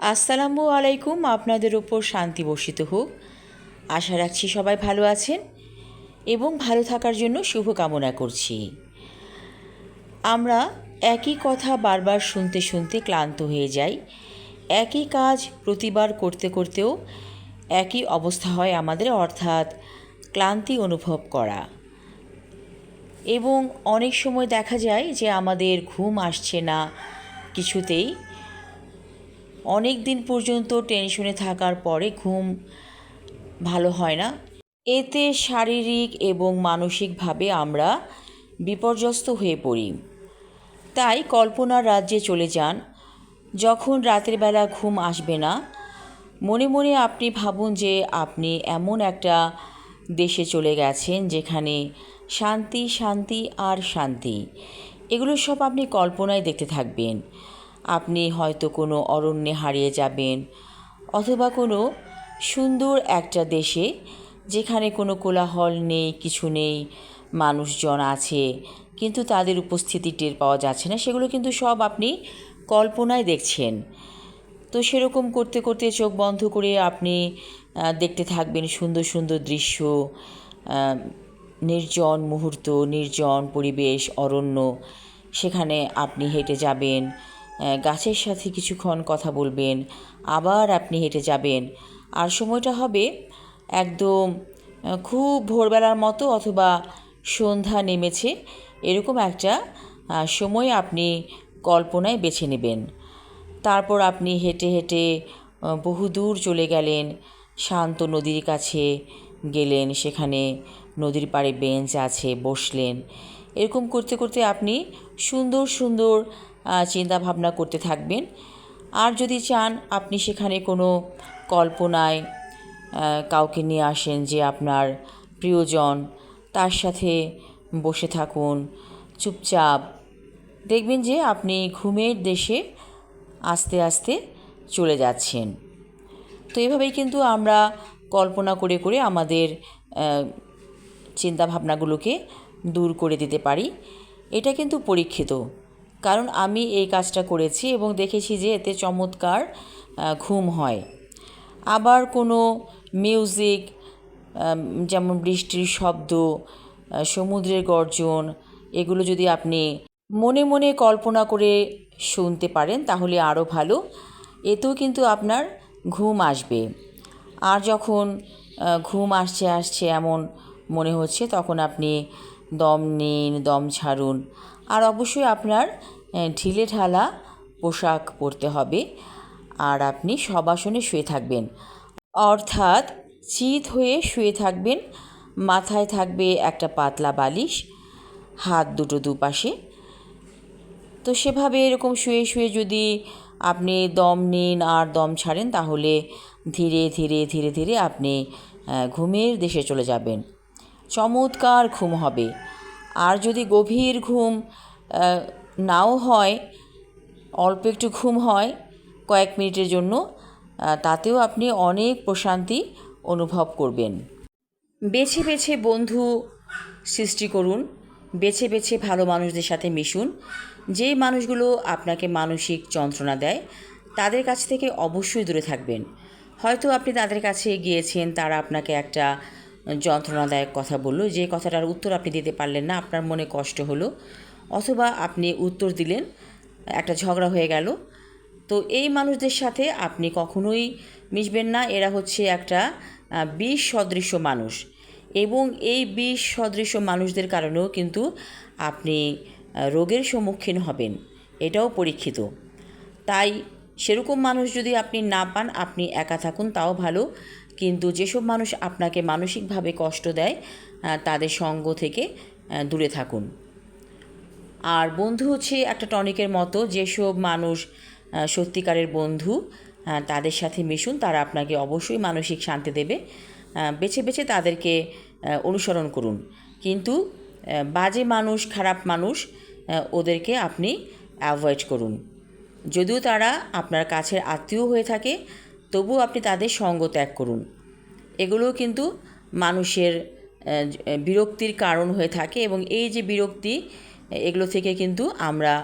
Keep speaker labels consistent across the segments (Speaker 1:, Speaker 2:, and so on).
Speaker 1: আসসালামু আলাইকুম, আপনাদের ওপর শান্তি বর্ষিত হোক। আশা রাখছি সবাই ভালো আছেন এবং ভালো থাকার জন্য শুভকামনা করছি। আমরা একই কথা বারবার শুনতে শুনতে ক্লান্ত হয়ে যাই। একই কাজ প্রতিবার করতে করতেও একই অবস্থা হয় আমাদের, অর্থাৎ ক্লান্তি অনুভব করা। এবং অনেক সময় দেখা যায় যে আমাদের ঘুম আসছে না কিছুতেই। অনেক দিন পর্যন্ত টেনশনে থাকার পরে ঘুম ভালো হয় না। এতে শারীরিক এবং মানসিকভাবে আমরা বিপর্যস্ত হয়ে পড়ি। তাই কল্পনার রাজ্যে চলে যান। যখন রাতের বেলা ঘুম আসবে না, মনে মনে আপনি ভাবুন যে আপনি এমন একটা দেশে চলে গেছেন যেখানে শান্তি শান্তি আর শান্তি, এগুলো সব আপনি কল্পনায় দেখতে থাকবেন। আপনি হয়তো কোনো অরণ্যে হারিয়ে যাবেন অথবা কোনো সুন্দর একটা দেশে যেখানে কোনো কোলাহল নেই, কিছু নেই, মানুষজন আছে, কিন্তু তাদের উপস্থিতি টের পাওয়া যাচ্ছে না। সেগুলো কিন্তু সব আপনি কল্পনায় দেখছেন। তো সেরকম করতে করতে চোখ বন্ধ করে আপনি দেখতে থাকবেন সুন্দর সুন্দর দৃশ্য নির্জন মুহূর্ত, নির্জন পরিবেশ, অরণ্য, সেখানে আপনি হেঁটে যাবেন। গাছের সাথে কিছুক্ষণ কথা বলবেন আবার আপনি হেঁটে যাবেন। আর সময়টা হবে একদম খুব ভোরবেলার মতো অথবা সন্ধ্যা নেমেছে এরকম একটা সময় আপনি কল্পনায় বেছে নেবেন। তারপর আপনি হেঁটে হেঁটে আহ, বহুদূর চলে গেলেন শান্ত নদীর কাছে গেলেন সেখানে নদীর পাড়ে বেঞ্চ আছে বসলেন। এরকম করতে করতে আপনি সুন্দর সুন্দর চিন্তা ভাবনা করতে থাকবেন। আর যদি চান আপনি সেখানে কোনো কল্পনায় কাউকে নিয়ে আসেন যে আপনার প্রিয়জন, তার সাথে বসে থাকুন, চুপচাপ। দেখবেন যে আপনি ঘুমের দেশে আস্তে আস্তে চলে যাচ্ছেন। তো এভাবেই কিন্তু আমরা কল্পনা করে করে আমাদের চিন্তাভাবনাগুলোকে দূর করে দিতে পারি। এটা কিন্তু পরীক্ষিত। কারণ আমি এই কাজটা করেছি এবং দেখেছি যে এতে চমৎকার ঘুম হয়। আবার কোনো মিউজিক যেমন বৃষ্টির শব্দ সমুদ্রের গর্জন, এগুলো যদি আপনি মনে মনে কল্পনা করে শুনতে পারেন তাহলে আরও ভালো। এতেও কিন্তু আপনার ঘুম আসবে। আর যখন ঘুম আসছে আসছে এমন মনে হচ্ছে, তখন আপনি দম নিন, দম ছাড়ুন। আর অবশ্যই আপনার ঢিলে ঢালা পোশাক পরতে হবে। আর আপনি সবাসনে শুয়ে থাকবেন। অর্থাৎ চিত হয়ে শুয়ে থাকবেন। মাথায় থাকবে একটা পাতলা বালিশ, হাত দুটো দুপাশে। তো সেভাবে এরকম শুয়ে শুয়ে যদি আপনি দম নিন আর দম ছাড়েন, তাহলে ধীরে ধীরে ধীরে ধীরে আপনি ঘুমের দেশে চলে যাবেন। চমৎকার ঘুম হবে। আর যদি গভীর ঘুম নাও হয়, অল্প একটু ঘুম হয় কয়েক মিনিটের জন্য তাতেও আপনি অনেক প্রশান্তি অনুভব করবেন। বেছে বেছে বন্ধু সৃষ্টি করুন, বেছে বেছে ভালো মানুষদের সাথে মিশুন। যেই মানুষগুলো আপনাকে মানসিক যন্ত্রণা দেয়, তাদের কাছ থেকে অবশ্যই দূরে থাকবেন। হয়তো আপনি তাদের কাছে গিয়েছেন, তারা আপনাকে একটা যন্ত্রণাদায়ক কথা বলল, যে কথাটার উত্তর আপনি দিতে পারলেন না, আপনার মনে কষ্ট হলো। অথবা আপনি উত্তর দিলেন, একটা ঝগড়া হয়ে গেল। তো এই মানুষদের সাথে আপনি কখনোই মিশবেন না, এরা হচ্ছে একটা বিষ সদৃশ্য মানুষ। এবং এই বিষ সদৃশ্য মানুষদের কারণেও কিন্তু আপনি রোগের সম্মুখীন হবেন, এটাও পরীক্ষিত। তাই সেরকম মানুষ যদি আপনি না পান, আপনি একা থাকুন, তাও ভালো। কিন্তু যেসব মানুষ আপনাকে মানসিকভাবে কষ্ট দেয় তাদের সঙ্গ থেকে দূরে থাকুন। আর বন্ধু হচ্ছে একটা টনিকের মতো, যেসব মানুষ সত্যিকারের বন্ধু তাদের সাথে মিশুন, তারা আপনাকে অবশ্যই মানসিক শান্তি দেবে। বেছে বেছে তাদেরকে অনুসরণ করুন। কিন্তু বাজে মানুষ, খারাপ মানুষ ওদেরকে আপনি অ্যাভয়েড করুন। যদিও তারা আপনার কাছের আত্মীয় হয়ে থাকে তবুও আপনি তাদের সঙ্গ ত্যাগ করুন। এগুলোও কিন্তু মানুষের বিরক্তির কারণ হয়ে থাকে এবং এই যে বিরক্তি, এগুলো থেকে কিন্তু আমরা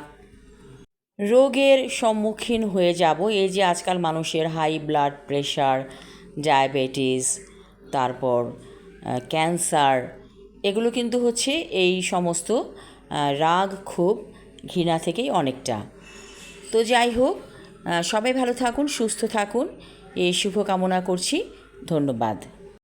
Speaker 1: রোগের সম্মুখীন হয়ে যাব। এই যে আজকাল মানুষের হাই ব্লাড প্রেশার, ডায়াবেটিস, তারপর ক্যান্সার, এগুলো কিন্তু হচ্ছে এই সমস্ত রাগ, ক্ষোভ ঘৃণা থেকেই অনেকটা। তো যাই হোক সবাই ভালো থাকুন সুস্থ থাকুন। এই শুভকামনা করছি। ধন্যবাদ।